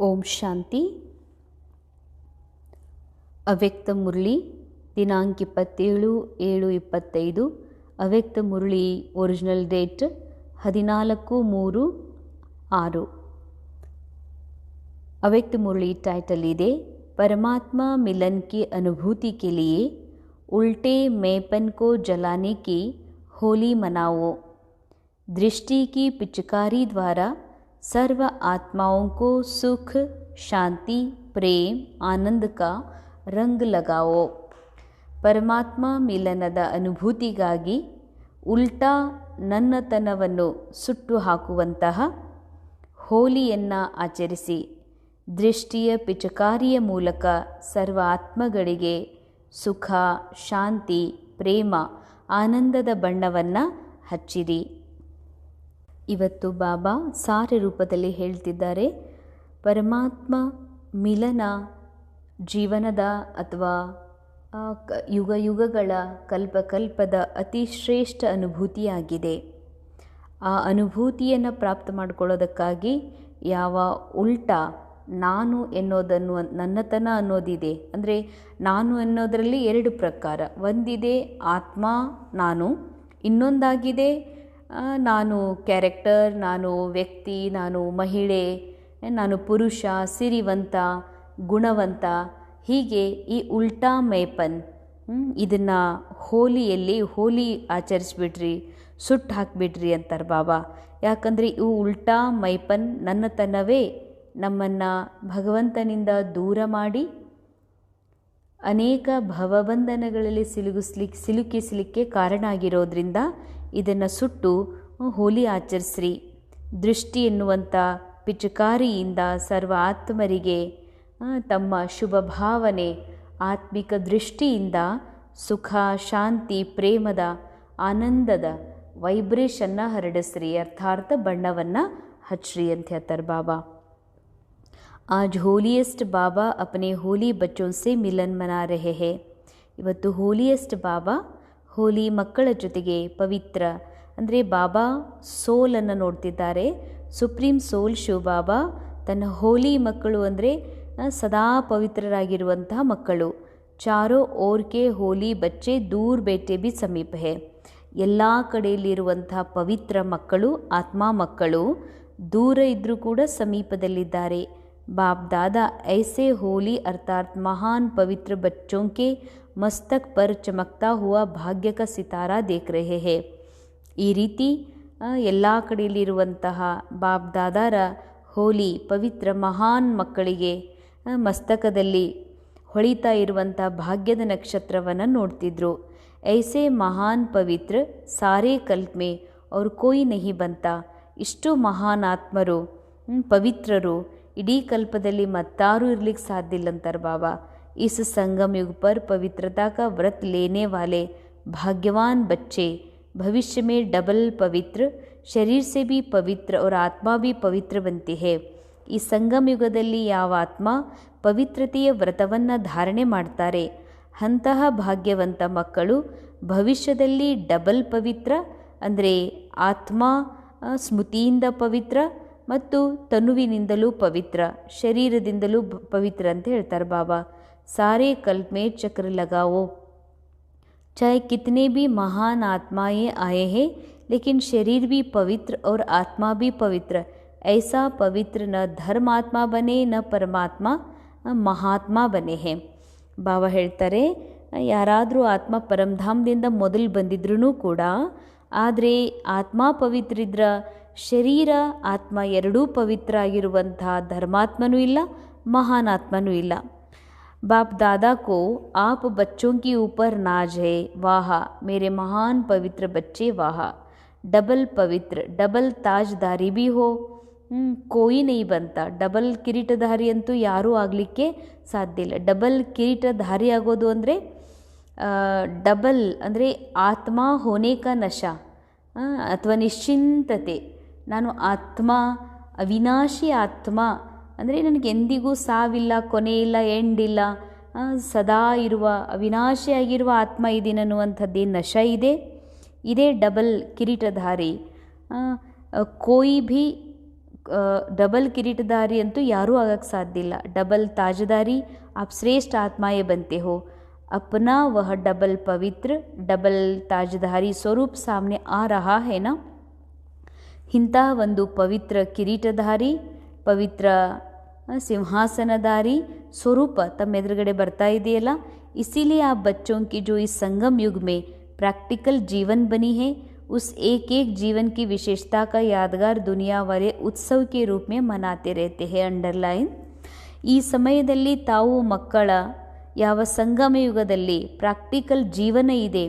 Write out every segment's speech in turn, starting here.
ಓಂ ಶಾಂತಿ ಅವ್ಯಕ್ತ ಮುರಳಿ ದಿನಾಂಕ ಇಪ್ಪತ್ತೇಳು ಏಳು ಇಪ್ಪತ್ತೈದು ಅವ್ಯಕ್ತ ಮುರಳಿ ಒರಿಜಿನಲ್ ಡೇಟ್ ಹದಿನಾಲ್ಕು ಮೂರು ಆರು ಅವ್ಯಕ್ತ ಮುರಳಿ टाइटल ಇದೆ परमात्मा मिलन की अनुभूति के लिए उल्टे मैपन को जलाने की होली मनाओ दृष्टि की पिचकारी द्वारा सर्व आत्माओं को सुख शांति प्रेम आनंद का ರಂಗ್ ಲಗಾವೋ ಪರಮಾತ್ಮ ಮಿಲನದ ಅನುಭೂತಿಗಾಗಿ ಉಲ್ಟಾ ನನ್ನತನವನ್ನು ಸುಟ್ಟು ಹಾಕುವಂತಹ ಹೋಲಿಯನ್ನು ಆಚರಿಸಿ ದೃಷ್ಟಿಯ ಪಿಚಕಾರಿಯ ಮೂಲಕ ಸರ್ವ ಆತ್ಮಗಳಿಗೆ ಸುಖ ಶಾಂತಿ ಪ್ರೇಮ ಆನಂದದ ಬಣ್ಣವನ್ನು ಹಚ್ಚಿರಿ ಇವತ್ತು ಬಾಬಾ ಸಾರ ರೂಪದಲ್ಲಿ ಹೇಳ್ತಿದ್ದಾರೆ, ಪರಮಾತ್ಮ ಮಿಲನ ಜೀವನದ ಅಥವಾ ಯುಗ ಯುಗಗಳ ಕಲ್ಪಕಲ್ಪದ ಅತಿ ಶ್ರೇಷ್ಠ ಅನುಭೂತಿಯಾಗಿದೆ. ಆ ಅನುಭೂತಿಯನ್ನು ಪ್ರಾಪ್ತ ಮಾಡಿಕೊಳ್ಳೋದಕ್ಕಾಗಿ ಯಾವ ಉಲ್ಟಾ ನಾನು ಎನ್ನೋದನ್ನು ನನ್ನತನ ಅನ್ನೋದಿದೆ. ಅಂದರೆ ನಾನು ಅನ್ನೋದರಲ್ಲಿ ಎರಡು ಪ್ರಕಾರ. ಒಂದಿದೆ ಆತ್ಮ, ನಾನು ಇನ್ನೊಂದಾಗಿದೆ ನಾನು ಕ್ಯಾರೆಕ್ಟರ್ ನಾನು ವ್ಯಕ್ತಿ, ನಾನು ಮಹಿಳೆ, ನಾನು ಪುರುಷ, ಸಿರಿವಂತ, ಗುಣವಂತ, ಹೀಗೆ ಈ ಉಲ್ಟಾ ಮೇಪನ್ ಇದನ್ನು ಹೋಲಿಯಲ್ಲಿ ಹೋಲಿ ಆಚರಿಸ್ಬಿಡ್ರಿ ಸುಟ್ಟು ಹಾಕಿಬಿಡ್ರಿ ಅಂತಾರೆ ಬಾಬಾ. ಯಾಕಂದರೆ ಇವು ಉಲ್ಟಾ ಮೈಪನ್ ನನ್ನತನವೇ, ನಮ್ಮನ್ನು ಭಗವಂತನಿಂದ ದೂರ ಮಾಡಿ, ಅನೇಕ ಭವಬಂಧನಗಳಲ್ಲಿ ಸಿಲುಗಿಸ್ಲಿಕ್ಕೆ ಸಿಲುಕಿಸಲಿಕ್ಕೆ ಕಾರಣ ಆಗಿರೋದ್ರಿಂದ ಇದನ್ನು ಸುಟ್ಟು ಹೋಲಿ ಆಚರಿಸ್ರಿ. ದೃಷ್ಟಿ ಎನ್ನುವಂಥ ಪಿಚಕಾರಿಯಿಂದ ಸರ್ವ ಆತ್ಮರಿಗೆ ತಮ್ಮ ಶುಭ ಭಾವನೆ, ಆತ್ಮಿಕ ದೃಷ್ಟಿಯಿಂದ ಸುಖ, ಶಾಂತಿ, ಪ್ರೇಮದ, ಆನಂದದ ವೈಬ್ರೇಷನ್ನ ಹರಡಿಸ್ರಿ. ಅರ್ಥಾರ್ಥ ಬಣ್ಣವನ್ನು ಹಚ್ರಿ ಅಂತ ಹೇಳ್ತಾರೆ ಬಾಬಾ. ಆಜ್ ಹೋಲಿಯಸ್ಟ್ ಬಾಬಾ ಅಪನೆ ಹೋಲಿ ಬಚ್ಚೋಸೆ ಮಿಲನ್ ಮನಾ ರೆಹೆ ಇವತ್ತು ಹೋಲಿಯಸ್ಟ್ ಬಾಬಾ ಹೋಲಿ ಮಕ್ಕಳ ಜೊತೆಗೆ ಪವಿತ್ರ. ಅಂದರೆ ಬಾಬಾ ಸೋಲನ್ನು ನೋಡ್ತಿದ್ದಾರೆ. ಸುಪ್ರೀಂ ಸೋಲ್ ಶಿವಬಾಬಾ ತನ್ನ ಹೋಲಿ ಮಕ್ಕಳು ಅಂದರೆ ಸದಾ ಪವಿತ್ರರಾಗಿರುವಂತಹ ಮಕ್ಕಳು. ಚಾರೋ ಓರ್ಕೆ ಹೋಲಿ ಬಚ್ಚೆ ದೂರ್ ಬೇಟೆ ಬಿ ಸಮೀಪ. ಹೇ ಎಲ್ಲ ಕಡೆಯಲ್ಲಿರುವಂತಹ ಪವಿತ್ರ ಮಕ್ಕಳು, ಆತ್ಮ ಮಕ್ಕಳು, ದೂರ ಇದ್ದರೂ ಕೂಡ ಸಮೀಪದಲ್ಲಿದ್ದಾರೆ. ಬಾಬ್ ದಾದಾ ಐಸೆ ಹೋಲಿ ಅರ್ಥಾತ್ ಮಹಾನ್ ಪವಿತ್ರ ಬಚ್ಚೋಂಕೆ मस्तक पर चमकता हुआ भाग्य का सितारा देख रहे हैं ಈ ರೀತಿ ಎಲ್ಲ ಕಡೆಯಲ್ಲಿರುವಂತಹ ಬಾಪ್ ದಾದಾರ ಹೋಲಿ ಪವಿತ್ರ ಮಹಾನ್ ಮಕ್ಕಳಿಗೆ ಮಸ್ತಕದಲ್ಲಿ ಹೊಳಿತಾ ಇರುವಂಥ ಭಾಗ್ಯದ ನಕ್ಷತ್ರವನ್ನು ನೋಡ್ತಿದ್ರು ಐಸೆ ಮಹಾನ್ ಪವಿತ್ರ ಸಾರೇ ಕಲ್ಪೆ ಅವ್ರು ಕೋಯಿ ನಹಿ ಬಂತ ಇಷ್ಟು ಮಹಾನ್ ಆತ್ಮರು ಪವಿತ್ರರು ಇಡೀ ಕಲ್ಪದಲ್ಲಿ ಮತ್ತಾರೂ ಇರ್ಲಿಕ್ಕೆ ಸಾಧ್ಯ ಇಲ್ಲ ಅಂತಾರೆ ಬಾಬಾ इस संगम युग पर पवित्रता का व्रत लेने वाले भाग्यवान बच्चे भविष्य में डबल पवित्र शरीर से भी पवित्र और आत्मा भी पवित्र बनती है ಈ ಸಂಗಮ ಯುಗದಲ್ಲಿ ಯಾವ ಆತ್ಮ ಪವಿತ್ರತೆಯ ವ್ರತವನ್ನು ಧಾರಣೆ ಮಾಡ್ತಾರೆ ಅಂತಹ ಭಾಗ್ಯವಂತ ಮಕ್ಕಳು ಭವಿಷ್ಯದಲ್ಲಿ ಡಬಲ್ ಪವಿತ್ರ ಅಂದರೆ ಆತ್ಮ ಸ್ಮೃತಿಯಿಂದ ಪವಿತ್ರ ಮತ್ತು ತನುವಿನಿಂದಲೂ ಪವಿತ್ರ ಶರೀರದಿಂದಲೂ ಪವಿತ್ರ ಅಂತ ಹೇಳ್ತಾರೆ ಬಾಬಾ सारे कल्प में चक्र लगाओ चाहे कितने भी महान आत्माएँ आए हैं लेकिन शरीर भी पवित्र और आत्मा भी पवित्र ऐसा पवित्र न धर्मात्मा बने न परमात्मा ಮಹಾತ್ಮ ಬನೆ ಹೇ ಬಾಬಾ ಹೇಳ್ತಾರೆ ಯಾರಾದರೂ ಆತ್ಮ ಪರಮಧಾಮದಿಂದ ಮೊದಲು ಬಂದಿದ್ರೂ ಕೂಡ ಆದರೆ ಆತ್ಮ ಪವಿತ್ರಿದ್ರ ಶರೀರ ಆತ್ಮ ಎರಡೂ ಪವಿತ್ರ ಆಗಿರುವಂತಹ ಧರ್ಮಾತ್ಮನೂ ಇಲ್ಲ ಮಹಾನಾತ್ಮನೂ ಇಲ್ಲ बाप दादा को आप बच्चों के ऊपर नाज है वाह मेरे महान पवित्र बच्चे वाह डबल पवित्र डबल ताजदारी भी हो कोई नहीं बनता ಡಬಲ್ ಕಿರೀಟಧಾರಿ ಅಂತೂ ಯಾರೂ ಆಗಲಿಕ್ಕೆ ಸಾಧ್ಯ ಇಲ್ಲ ಡಬಲ್ ಕಿರೀಟಧಾರಿ ಆಗೋದು ಅಂದರೆ ಡಬಲ್ ಅಂದರೆ ಆತ್ಮ ಹೋನೇಕ ನಶ ಅಥವಾ ನಿಶ್ಚಿಂತತೆ ನಾನು ಆತ್ಮ ಅವಿನಾಶಿ ಆತ್ಮ ಅಂದರೆ ನನಗೆ ಎಂದಿಗೂ ಸಾವಿಲ್ಲ ಕೊನೆ ಇಲ್ಲ ಎಂಡಿಲ್ಲ ಸದಾ ಇರುವ ಅವಿನಾಶಿಯಾಗಿರುವ ಆತ್ಮ ಇದ್ದೀನಿ ಅನ್ನುವಂಥದ್ದೇ ನಶ ಇದೆ ಇದೇ ಡಬಲ್ ಕಿರೀಟಧಾರಿ ಕೋಯಿ ಭಿ डबल किरीटधारी ಅಂತೂ ಯಾರೂ ಆಗಕ್ಕೆ ಸಾಧ್ಯ ಇಲ್ಲ ಡಬಲ್ ತಾಜದಾರಿ आप श्रेष्ठ आत्माएं बनते हो अपना वह डबल पवित्र डबल ताजधारी स्वरूप सामने आ रहा है ना ಇಂತಹ ಒಂದು ಪವಿತ್ರ ಕಿರೀಟಧಾರಿ ಪವಿತ್ರ ಸಿಂಹಾಸನದಾರಿ ಸ್ವರೂಪ ತಮ್ಮ ಎದುರುಗಡೆ ಬರ್ತಾ ಇದೆಯಲ್ಲ? ಇಸಿಲಿ ಆ ಬಚ್ಚೋಂ ಕಿ ಜೋ ಈ ಸಂಗಮ ಯುಗ ಮೇ ಪ್ರಾಕ್ಟಿಕಲ್ ಜೀವನ್ बनी है उस ಏಕ್ ಏಕ್ जीवन की विशेषता का यादगार दुनिया वाले उत्सव के रूप में मनाते रहते हैं अंडरलाइन ಈ ಸಮಯದಲ್ಲಿ ತಾವು ಮಕ್ಕಳ ಯಾವ ಸಂಗಮ ಯುಗದಲ್ಲಿ ಪ್ರಾಕ್ಟಿಕಲ್ ಜೀವನ ಇದೆ.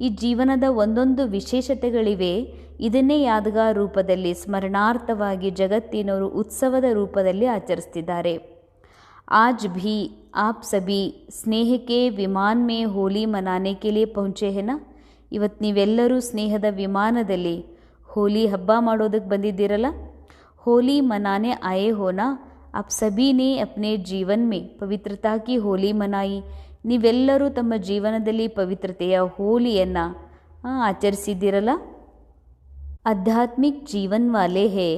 ಈ ಜೀವನದ ಒಂದೊಂದು ವಿಶೇಷತೆಗಳಿವೆ. ಇದನ್ನೇ ಯಾದಗಾರ ರೂಪದಲ್ಲಿ ಸ್ಮರಣಾರ್ಥವಾಗಿ ಜಗತ್ತಿನವರು ಉತ್ಸವದ ರೂಪದಲ್ಲಿ ಆಚರಿಸ್ತಿದ್ದಾರೆ ಆಜ್ ಭಿ ಆಪ್ ಸಭಿ ಸ್ನೇಹಕ್ಕೆ ವಿಮಾನ್ ಮೇ ಹೋಲಿ ಮನಾನೆ ಕೆ ಲಿಯೆ ಪಹುಂಚೆ ಹೆನಾ ಇವತ್ತು ನೀವೆಲ್ಲರೂ ಸ್ನೇಹದ ವಿಮಾನದಲ್ಲಿ ಹೋಲಿ ಹಬ್ಬ ಮಾಡೋದಕ್ಕೆ ಬಂದಿದ್ದೀರಲ್ಲ ಹೋಲಿ ಮನಾನೆ ಆಯೇ ಹೋನಾ आप सभी ने अपने जीवन में ಪವಿತ್ರತಾ ಕಿ ಹೋಲಿ ಮನಾಯಿ ನೀವೆಲ್ಲರೂ ತಮ್ಮ ಜೀವನದಲ್ಲಿ ಪವಿತ್ರತೆಯ ಹೋಲಿಯನ್ನು ಆಚರಿಸಿದ್ದೀರಲ್ಲ आध्यात्मिक जीवन वाले हैं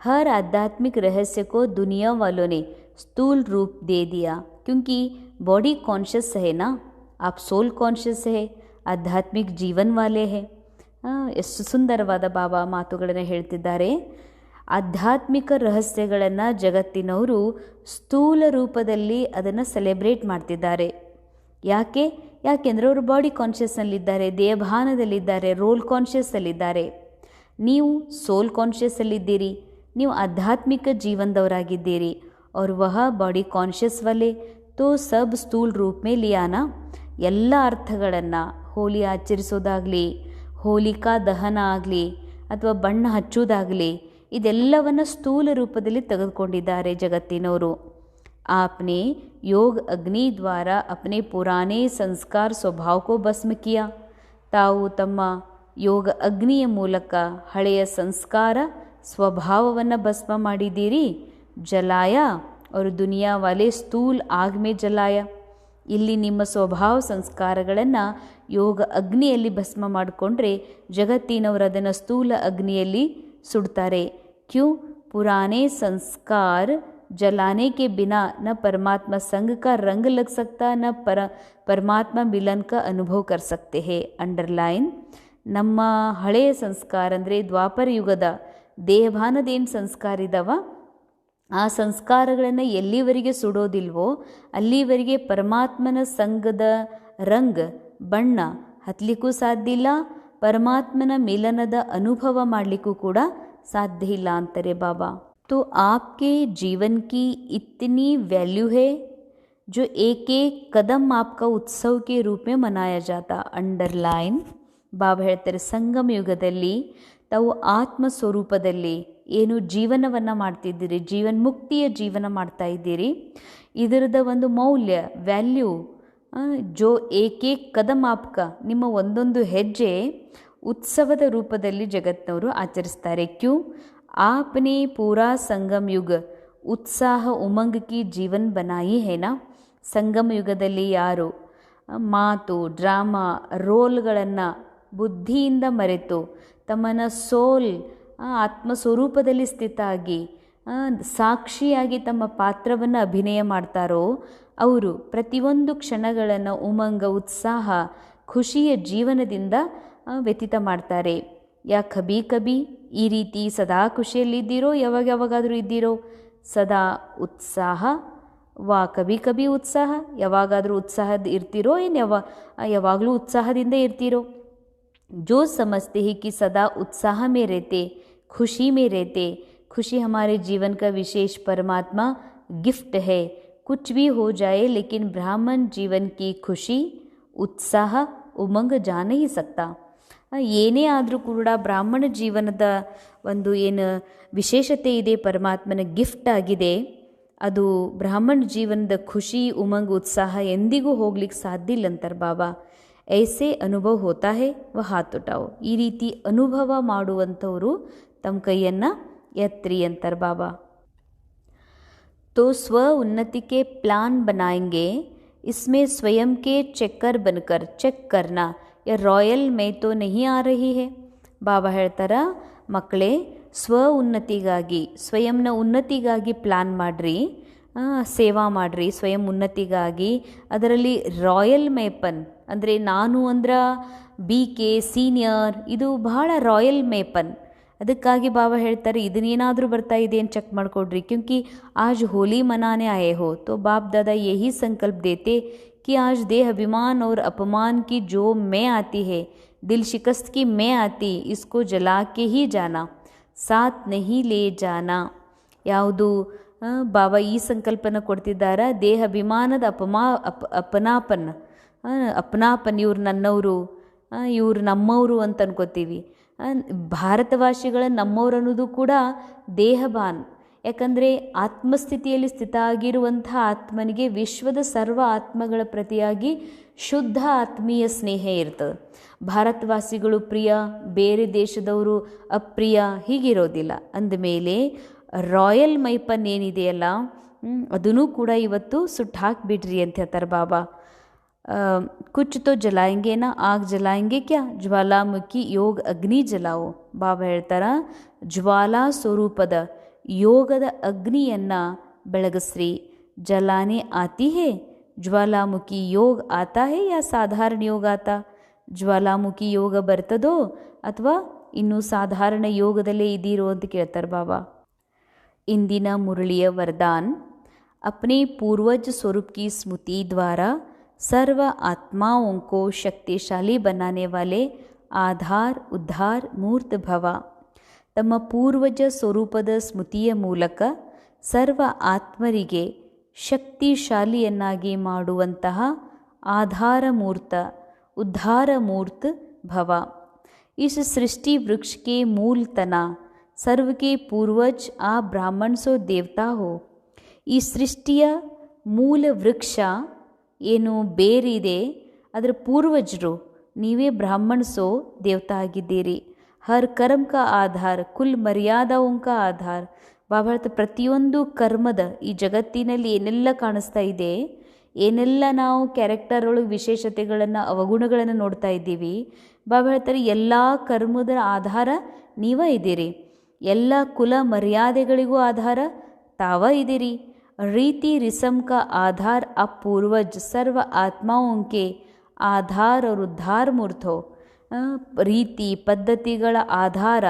हर आध्यात्मिक रहस्य को दुनिया वालों ने स्थूल रूप दे दिया क्योंकि बॉडी कॉन्शियस है ना आप सोल कॉन्शियस है ಆಧ್ಯಾತ್ಮಿಕ್ ಜೀವನ್ ವಾಲೆ ಹೇ ಎಷ್ಟು ಸುಂದರವಾದ ಬಾಬಾ ಮಾತುಗಳನ್ನು ಹೇಳ್ತಿದ್ದಾರೆ ಆಧ್ಯಾತ್ಮಿಕ ರಹಸ್ಯಗಳನ್ನು ಜಗತ್ತಿನವರು ಸ್ಥೂಲ ರೂಪದಲ್ಲಿ ಅದನ್ನು ಸೆಲೆಬ್ರೇಟ್ ಮಾಡ್ತಿದ್ದಾರೆ ಯಾಕೆ ಯಾಕೆಂದರೆ ಅವರು ಬಾಡಿ ಕಾನ್ಷಿಯಸ್ನಲ್ಲಿದ್ದಾರೆ ದೇಹಭಾನದಲ್ಲಿದ್ದಾರೆ ರೋಲ್ ಕಾನ್ಷಿಯಸ್ಸಲ್ಲಿದ್ದಾರೆ ನೀವು ಸೋಲ್ ಕಾನ್ಷಿಯಸ್ಸಲ್ಲಿದ್ದೀರಿ ನೀವು ಆಧ್ಯಾತ್ಮಿಕ ಜೀವನದವರಾಗಿದ್ದೀರಿ और वह ಬಾಡಿ ಕಾನ್ಷಿಯಸ್ वाले तो सब ಸ್ಥೂಲ್ ರೂಪ್ ಮೇ ಲಿಯಾನ ಎಲ್ಲ ಅರ್ಥಗಳನ್ನು ಹೋಲಿ ಆಚರಿಸೋದಾಗಲಿ ಹೋಲಿಕಾ ದಹನ ಆಗಲಿ ಅಥವಾ ಬಣ್ಣ ಹಚ್ಚೋದಾಗಲಿ ಇದೆಲ್ಲವನ್ನು ಸ್ಥೂಲ ರೂಪದಲ್ಲಿ ತೆಗೆದುಕೊಂಡಿದ್ದಾರೆ ಜಗತ್ತಿನವರು आपने योग अग्नि द्वारा अपने पुराने संस्कार स्वभाव को भस्म किया ತಾವು ತಮ್ಮ ಯೋಗ ಅಗ್ನಿಯ ಮೂಲಕ ಹಳೆಯ ಸಂಸ್ಕಾರ ಸ್ವಭಾವವನ್ನು ಭಸ್ಮ ಮಾಡಿದ್ದೀರಿ ಜಲಾಯ ಅವರು ದುನಿಯಾ ವಾಲೆ ಸ್ಥೂಲ್ ಆಗ್ ಮೇ ಜಲಾಯ ಇಲ್ಲಿ ನಿಮ್ಮ ಸ್ವಭಾವ ಸಂಸ್ಕಾರಗಳನ್ನು ಯೋಗ ಅಗ್ನಿಯಲ್ಲಿ ಭಸ್ಮ ಮಾಡಿಕೊಂಡ್ರೆ ಜಗತ್ತಿನವರು ಅದನ್ನು ಸ್ಥೂಲ ಅಗ್ನಿಯಲ್ಲಿ ಸುಡ್ತಾರೆ ಕ್ಯೂ ಪುರಾನೆ ಸಂಸ್ಕಾರ जलाने के बिना न परमात्मा संग का रंग लग सकता न पर परमात्मा मिलन का अनुभव कर सकते हैं ಅಂಡರ್ಲೈನ್ ನಮ್ಮ ಹಳೆಯ ಸಂಸ್ಕಾರ ಅಂದರೆ ದ್ವಾಪರ ಯುಗದ ದೇಹಭಾನದೇನು ಸಂಸ್ಕಾರ ಇದ್ದಾವ ಆ ಸಂಸ್ಕಾರಗಳನ್ನು ಎಲ್ಲಿವರೆಗೆ ಸುಡೋದಿಲ್ವೋ ಅಲ್ಲಿವರೆಗೆ ಪರಮಾತ್ಮನ ಸಂಘದ ರಂಗ್ ಬಣ್ಣ ಹತ್ತಲಿಕ್ಕೂ ಸಾಧ್ಯ ಇಲ್ಲ ಪರಮಾತ್ಮನ ಮಿಲನದ ಅನುಭವ ಮಾಡಲಿಕ್ಕೂ ಕೂಡ ಸಾಧ್ಯ ಇಲ್ಲ ಅಂತಾರೆ ಬಾಬಾ तो आपके जीवन की इतनी वैल्यू है जो एक एक कदम आपका उत्सव के रूप में मनाया जाता ಅಂಡರ್ಲೈನ್ ಬಾಬಾ ಹೇಳ್ತಾರೆ, ಸಂಗಮ ಯುಗದಲ್ಲಿ ತಾವು ಆತ್ಮ ಸ್ವರೂಪದಲ್ಲಿ ಏನು ಜೀವನವನ್ನು ಮಾಡ್ತಿದ್ದೀರಿ ಜೀವನ್ ಮುಕ್ತಿಯ ಜೀವನ ಮಾಡ್ತಾ ಇದ್ದೀರಿ, ಇದರದ ಒಂದು ಮೌಲ್ಯ, ವ್ಯಾಲ್ಯೂ ಜೋ ಏಕೆ ಕದಮ್ ಆಪ್ಕ ನಿಮ್ಮ ಒಂದೊಂದು ಹೆಜ್ಜೆ ಉತ್ಸವದ ರೂಪದಲ್ಲಿ ಜಗತ್ತಿನವರು ಆಚರಿಸ್ತಾರೆ. ಕ್ಯೂ, ಆಪ್ನೇ ಪೂರಾ ಸಂಗಮ್ ಯುಗ, ಉತ್ಸಾಹ ಉಮಂಗ್ ಕಿ ಜೀವನ್ ಬನಾಯಿ ಹೇನಾ? ಸಂಗಮ ಯುಗದಲ್ಲಿ ಯಾರು ಮಾತು, ಡ್ರಾಮಾ, ರೋಲ್ಗಳನ್ನು ಬುದ್ಧಿಯಿಂದ ಮರೆತು ತಮ್ಮನ ಸೋಲ್ ಆತ್ಮ ಸ್ವರೂಪದಲ್ಲಿ ಸ್ಥಿತ ಆಗಿ ಸಾಕ್ಷಿಯಾಗಿ ತಮ್ಮ ಪಾತ್ರವನ್ನು ಅಭಿನಯ ಮಾಡ್ತಾರೋ ಅವರು ಪ್ರತಿಯೊಂದು ಕ್ಷಣಗಳನ್ನು ಉಮಂಗ, ಉತ್ಸಾಹ, ಖುಷಿಯ ಜೀವನದಿಂದ ವ್ಯತೀತ ಮಾಡ್ತಾರೆ. ಯಾ ಕಬಿ ಕಬಿ ಈ ರೀತಿ ಸದಾ ಖುಷಿಯಲ್ಲಿದ್ದೀರೋ, ಯಾವಾಗ ಯಾವಾಗಾದರೂ ಇದ್ದೀರೋ? ಸದಾ ಉತ್ಸಾಹ, ವಾ ಕಬಿ ಕಬಿ ಉತ್ಸಾಹ, ಯಾವಾಗಾದರೂ ಉತ್ಸಾಹದ ಇರ್ತೀರೋ, ಏನು ಯಾವ ಯಾವಾಗಲೂ ಉತ್ಸಾಹದಿಂದ ಇರ್ತೀರೋ? जो समझते हैं कि सदा उत्साह में रहते खुशी में रहते खुशी हमारे जीवन का विशेष परमात्मा गिफ्ट है कुछ भी हो जाए लेकिन ब्राह्मण जीवन की खुशी उत्साह उमंग जा नहीं सकता ಏನೇ ಆದರೂ ಕೂಡ ಬ್ರಾಹ್ಮಣ ಜೀವನದ ಒಂದು ಏನು ವಿಶೇಷತೆ ಇದೆ ಪರಮಾತ್ಮನ ಗಿಫ್ಟ್ ಆಗಿದೆ ಅದು ಬ್ರಾಹ್ಮಣ ಜೀವನದ ಖುಷಿ ಉಮಂಗ್ ಉತ್ಸಾಹ ಎಂದಿಗೂ ಹೋಗ್ಲಿಕ್ಕೆ ಸಾಧ್ಯ ಇಲ್ಲ ಅಂತಾರೆ ಬಾಬಾ ಐಸೆ ಅನುಭವ ಹೋತಾ ಹೇ ವ ಹಾತುಟಾವು ಈ ರೀತಿ ಅನುಭವ ಮಾಡುವಂಥವರು ತಮ್ಮ ಕೈಯನ್ನು ಎತ್ರಿ ಅಂತಾರೆ ಬಾಬಾ तो स्व उन्नति के प्लान बनाएंगे इसमें स्वयं के चक्कर बनकर चेक करना या रॉयल में तो नहीं आ रही है ಬಾಬಾ ಹೇಳ್ತಾರ ಮಕ್ಕಳೇ ಸ್ವ ಉನ್ನತಿಗಾಗಿ ಸ್ವಯಂನ ಉನ್ನತಿಗಾಗಿ ಪ್ಲ್ಯಾನ್ ಮಾಡಿರಿ ಸೇವಾ ಮಾಡಿರಿ ಸ್ವಯಂ ಉನ್ನತಿಗಾಗಿ ಅದರಲ್ಲಿ ರಾಯಲ್ ಮೇಪನ್ ಅಂದರೆ ನಾನು ಅಂದ್ರೆ ಬಿ ಕೆ ಸೀನಿಯರ್ ಇದು ಬಹಳ ರಾಯಲ್ ಮೇಪನ್ ಅದಕ್ಕಾಗಿ ಬಾಬಾ ಹೇಳ್ತಾರೆ ಇದನ್ನೇನಾದರೂ ಬರ್ತಾ ಇದೆ ಅಂತ ಚೆಕ್ ಮಾಡಿಕೊಡ್ರಿ ಕ್ಯೂಂಕಿ ಆಜ್ ಹೋಲಿ ಮನಾನೆ ಆಯೇ ಹೋ ತೋ ಬಾಪ್ ದಾದಾ ಯಹಿ ಸಂಕಲ್ಪ ದೇತೆ कि आज देह अभिमान और अपमान की जो मैं आती है दिल शिकस्त की मैं आती इसको जला के ही जाना साथ नहीं ले जाना ಯಾವುದು ಬಾಬಾ ಈ ಸಂಕಲ್ಪನ ಕೊಡ್ತಿದ್ದಾರ ದೇಹ ಅಭಿಮಾನದ ಅಪಮಾ ಅಪ್ ಅಪನಾಪನ್ನ ಅಪನಾಪನ್ ಇವ್ರು ನನ್ನವರು ಇವ್ರು ನಮ್ಮವರು ಅಂತ ಅನ್ಕೋತೀವಿ ಭಾರತವಾಸಿಗಳ ನಮ್ಮವ್ರು ಅನ್ನೋದು ಕೂಡ ದೇಹಭಾನ್ ಯಾಕಂದರೆ ಆತ್ಮಸ್ಥಿತಿಯಲ್ಲಿ ಸ್ಥಿತ ಆಗಿರುವಂಥ ಆತ್ಮನಿಗೆ ವಿಶ್ವದ ಸರ್ವ ಆತ್ಮಗಳ ಪ್ರತಿಯಾಗಿ ಶುದ್ಧ ಆತ್ಮೀಯ ಸ್ನೇಹ ಇರ್ತದೆ. ಭಾರತವಾಸಿಗಳು ಪ್ರಿಯ, ಬೇರೆ ದೇಶದವರು ಅಪ್ರಿಯ, ಹೀಗಿರೋದಿಲ್ಲ. ಅಂದಮೇಲೆ ರಾಯಲ್ ಮೈಪನ್ ಏನಿದೆಯಲ್ಲ ಅದನ್ನೂ ಕೂಡ ಇವತ್ತು ಸುಟ್ಟು ಹಾಕಿಬಿಡ್ರಿ ಅಂತ ಹೇಳ್ತಾರೆ ಬಾಬಾ. ಆ, ಕುಚ್ ತೋ ಜಲಾಯಂಗೆ ನಾ ಆಗ್ ಜಲಾಯಂಗೆ ಕ್ಯಾ ಜ್ವಾಲಾಮುಖಿ ಯೋಗ ಅಗ್ನಿ ಜಲಾವೋ ಬಾಬಾ ಹೇಳ್ತಾರ ಜ್ವಾಲಾ ಸ್ವರೂಪದ ಯೋಗದ ಅಗ್ನಿಯನ್ನು ಬೆಳಗಿಸ್ರಿ ಜಲಾನೆ ಆತಿ ಹೇ ಜ್ವಾಲಾಮುಖಿ ಯೋಗ ಆತಾ ಹೇ ಯಾ ಸಾಧಾರಣ ಯೋಗ ಆತಾ ಜ್ವಾಲಾಮುಖಿ ಯೋಗ ಬರ್ತದೋ ಅಥವಾ ಇನ್ನೂ ಸಾಧಾರಣ ಯೋಗದಲ್ಲೇ ಇದ್ದೀರೋ ಅಂತ ಕೇಳ್ತಾರೆ ಬಾಬಾ इंदिना मुरलीय वरदान अपने पूर्वज स्वरूप की स्मृति द्वारा सर्व आत्माओं को शक्तिशाली बनाने वाले ಆಧಾರ್ ಉದ್ಧಾರ್ ಮೂರ್ತ ಭವ ತಮ್ಮ ಪೂರ್ವಜ ಸ್ವರೂಪದ ಸ್ಮೃತಿಯ ಮೂಲಕ ಸರ್ವ ಆತ್ಮರಿಗೆ ಶಕ್ತಿಶಾಲಿಯನ್ನಾಗಿ ಮಾಡುವಂತಹ ಆಧಾರ ಮೂರ್ತ ಉದ್ಧಾರ ಮೂರ್ತ ಭವ इस सृष्टि वृक्ष के मूल तना सर्व के पूर्वज आ ब्राह्मण सो देवता हो ಈ ಸೃಷ್ಟಿಯ ಮೂಲ ವೃಕ್ಷ ಏನು ಬೇರಿದೆ ಅದರ ಪೂರ್ವಜರು ನೀವೇ ಬ್ರಾಹ್ಮಣಸೋ ದೇವತಾ ಆಗಿದ್ದೀರಿ ಹರ್ ಕರ್ಮ ಕ ಆಧಾರ್ ಕುಲ್ ಮರ್ಯಾದಾओं का ಆಧಾರ್. ಹೇಳ್ತಾರೆ, ಪ್ರತಿಯೊಂದು ಕರ್ಮದ ಈ ಜಗತ್ತಿನಲ್ಲಿ ಏನೆಲ್ಲ ಕಾಣಿಸ್ತಾ ಇದೆ? ಏನೆಲ್ಲ ನಾವು ಕ್ಯಾರೆಕ್ಟರ್ ಒಳಗೆ ವಿಶೇಷತೆಗಳನ್ನು ಅವಗುಣಗಳನ್ನು ನೋಡ್ತಾ ಇದ್ದೀವಿ? ಹೇಳ್ತಾರೆ ಎಲ್ಲ ಕರ್ಮದ ಆಧಾರ ನೀವೇ ಇದ್ದೀರಿ. ಎಲ್ಲ ಕುಲ ಮರ್ಯಾದೆಗಳಿಗೂ ಆಧಾರ ತಾವ ಇದ್ದೀರಿ. रीति रिसम का आधार अब पूर्वज सर्व आत्माओं के ಆಧಾರ ಉದ್ಧಾರ ಮೂರ್ತೋ ರೀತಿ ಪದ್ಧತಿಗಳ ಆಧಾರ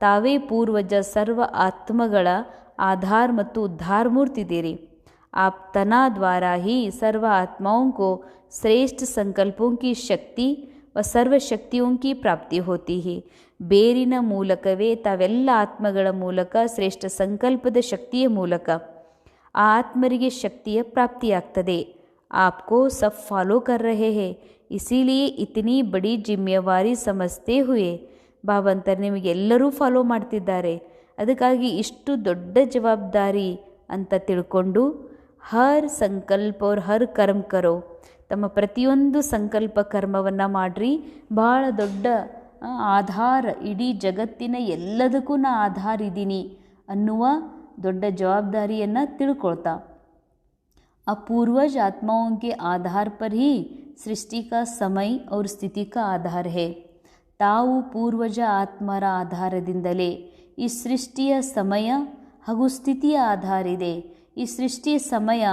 ತಾವೇ ಪೂರ್ವಜ ಸರ್ವ ಆತ್ಮಗಳ ಆಧಾರ ಮತ್ತು ಉದ್ಧಾರ ಮೂರ್ತಿದ್ದೀರಿ आप तना द्वारा ಸರ್ವ सर्व ಶ್ರೇಷ್ಠ को ಶಕ್ತಿ ವ ಸರ್ವಶಕ್ತಿಯೋಂಕಿ ಪ್ರಾಪ್ತಿ ಹೋತಿ ಬೇರಿನ ಮೂಲಕವೇ ತಾವೆಲ್ಲ ಆತ್ಮಗಳ ಮೂಲಕ ಶ್ರೇಷ್ಠ ಸಂಕಲ್ಪದ ಶಕ್ತಿಯ ಮೂಲಕ ಆ ಆತ್ಮರಿಗೆ ಶಕ್ತಿಯ ಪ್ರಾಪ್ತಿಯಾಗ್ತದೆ आपको सब फॉलो कर रहे हैं इसीलिए इतनी बड़ी जिम्मेवारी समझते हुए ಬಾಬಾ ಅಂತಾರೆ ನಿಮಗೆಲ್ಲರೂ ಫಾಲೋ ಮಾಡ್ತಿದ್ದಾರೆ ಅದಕ್ಕಾಗಿ ಇಷ್ಟು ದೊಡ್ಡ ಜವಾಬ್ದಾರಿ ಅಂತ ತಿಳ್ಕೊಂಡು ಹರ್ ಸಂಕಲ್ಪ ಅವ್ರ ಹರ್ ಕರ್ಮ ಕರೋ ತಮ್ಮ ಪ್ರತಿಯೊಂದು ಸಂಕಲ್ಪ ಕರ್ಮವನ್ನು ಮಾಡ್ರಿ ಭಾಳ ದೊಡ್ಡ ಆ, ಆಧಾರ ಇಡೀ ಜಗತ್ತಿನ ಎಲ್ಲದಕ್ಕೂ ನಾ ಆಧಾರ ಇದ್ದೀನಿ ಅನ್ನುವ ದೊಡ್ಡ ಜವಾಬ್ದಾರಿಯನ್ನು ತಿಳ್ಕೊಳ್ತಾ अब पूर्वज आत्माओं के आधार पर ही सृष्टि का समय और स्थिति का आधार है ತಾವು ಪೂರ್ವಜ ಆತ್ಮರ ಆಧಾರದಿಂದಲೇ ಈ ಸೃಷ್ಟಿಯ ಸಮಯ ಹಾಗೂ ಸ್ಥಿತಿಯ ಆಧಾರ ಇದೆ ಈ ಸೃಷ್ಟಿಯ ಸಮಯ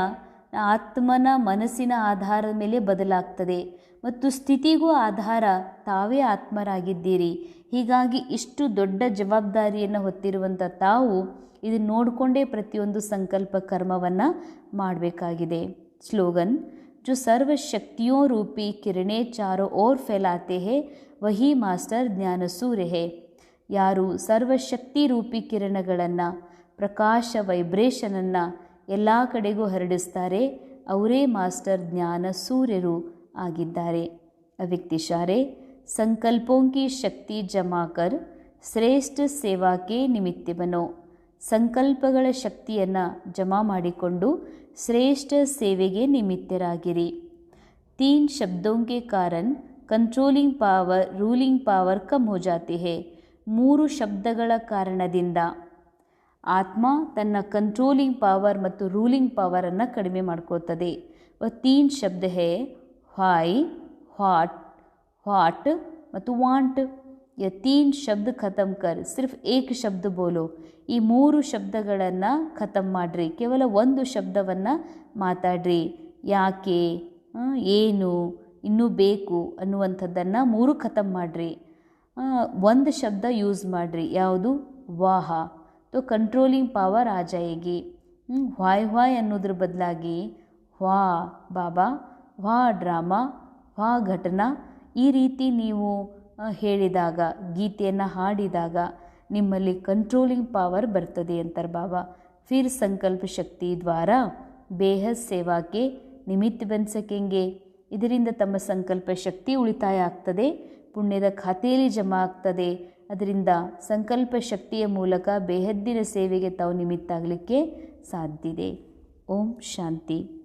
ಆತ್ಮನ ಮನಸ್ಸಿನ ಆಧಾರದ ಮೇಲೆ ಬದಲಾಗ್ತದೆ ಮತ್ತು ಸ್ಥಿತಿಗೂ ಆಧಾರ ತಾವೇ ಆತ್ಮರಾಗಿದ್ದೀರಿ ಹೀಗಾಗಿ ಇಷ್ಟು ದೊಡ್ಡ ಜವಾಬ್ದಾರಿಯನ್ನು ಹೊತ್ತಿರುವಂಥ ತಾವು ಇದನ್ನು ನೋಡಿಕೊಂಡೇ ಪ್ರತಿಯೊಂದು ಸಂಕಲ್ಪ ಕರ್ಮವನ್ನು ಮಾಡಬೇಕಾಗಿದೆ ಸ್ಲೋಗನ್ जो सर्व शक्तियों रूपी किरणें चारों ओर फैलाते हैं वही ಮಾಸ್ಟರ್ ಜ್ಞಾನ ಸೂರ್ಯ ಹೇ ಯಾರು ಸರ್ವಶಕ್ತಿ ರೂಪಿ ಕಿರಣಗಳನ್ನು ಪ್ರಕಾಶ ವೈಬ್ರೇಷನನ್ನು ಎಲ್ಲ ಕಡೆಗೂ ಹರಡಿಸ್ತಾರೆ ಅವರೇ ಮಾಸ್ಟರ್ ಜ್ಞಾನ ಸೂರ್ಯರು ಆಗಿದ್ದಾರೆ ಅವ್ಯಕ್ತಿಶಾರೆ ಸಂಕಲ್ಪೋं की ಶಕ್ತಿ ಜಮಾಕರ್ ಶ್ರೇಷ್ಠ ಸೇವಾಕ್ಕೆ ನಿಮಿತ್ತ ಬನೋ ಸಂಕಲ್ಪಗಳ ಶಕ್ತಿಯನ್ನು ಜಮಾ ಮಾಡಿಕೊಂಡು ಶ್ರೇಷ್ಠ ಸೇವೆಗೆ ನಿಮಿತ್ತರಾಗಿರಿ तीन शब्दों के कारण controlling power ruling power come ಹೋ ಜಾತಿ ಹೇ ಮೂರು ಶಬ್ದಗಳ ಕಾರಣದಿಂದ ಆತ್ಮ ತನ್ನ ಕಂಟ್ರೋಲಿಂಗ್ ಪವರ್ ಮತ್ತು ರೂಲಿಂಗ್ ಪವರನ್ನು ಕಡಿಮೆ ಮಾಡ್ಕೊಳ್ತದೆ ವ ತೀನ್ ಶಬ್ದ ಹೇ ವಾಯ್ ವಾಟ್ ವಾಟ್ ಮತ್ತು ವಾಂಟ್ ಯ ತೀನ್ ಶಬ್ದ ಖತಮ್ ಕರ್, ಸಿರ್ಫ್ ಏಕ್ ಶಬ್ದ ಬೋಲೋ. ಈ ಮೂರು ಶಬ್ದಗಳನ್ನು ಖತಮ್ ಮಾಡಿರಿ, ಕೇವಲ ಒಂದು ಶಬ್ದವನ್ನು ಮಾತಾಡ್ರಿ. ಯಾಕೆ? ಏನು? ಇನ್ನೂ ಬೇಕು ಅನ್ನುವಂಥದ್ದನ್ನು ಮೂರು ಖತಮ್ ಮಾಡಿರಿ. ಒಂದು ಶಬ್ದ ಯೂಸ್ ಮಾಡಿರಿ. ಯಾವುದು? ವಾಹ. ತೋ ಕಂಟ್ರೋಲಿಂಗ್ ಪವರ್ ಆ ವಾಯ್ ಹ್ವಾಯ್ ಅನ್ನೋದ್ರ ಬದಲಾಗಿ ಹ್ವಾ ಬಾಬಾ. ಹ್ವಾ ಡ್ರಾಮಾ, ವಾ ಘಟನಾ, ಈ ರೀತಿ ನೀವು ಹೇಳಿದಾಗ, ಗೀತೆಯನ್ನು ಹಾಡಿದಾಗ ನಿಮ್ಮಲ್ಲಿ ಕಂಟ್ರೋಲಿಂಗ್ ಪವರ್ ಬರ್ತದೆ ಅಂತಾರೆ ಬಾಬಾ. ಫಿರ್ ಸಂಕಲ್ಪ ಶಕ್ತಿ ದ್ವಾರ ಬೇಹದ್ ಸೇವಾಕ್ಕೆ ನಿಮಿತ್ತ ಬನ್ ಸಕೆಂಗೆ ಇದರಿಂದ ತಮ್ಮ ಸಂಕಲ್ಪ ಶಕ್ತಿ ಉಳಿತಾಯ ಆಗ್ತದೆ, ಪುಣ್ಯದ ಖಾತೆಯಲ್ಲಿ ಜಮಾ ಆಗ್ತದೆ. ಅದರಿಂದ ಸಂಕಲ್ಪ ಶಕ್ತಿಯ ಮೂಲಕ ಬೇಹದ್ದಿನ ಸೇವೆಗೆ ತಾವು ನಿಮಿತ್ತ ಆಗಲಿಕ್ಕೆ ಸಾಧ್ಯದೆ ಓಂ ಶಾಂತಿ.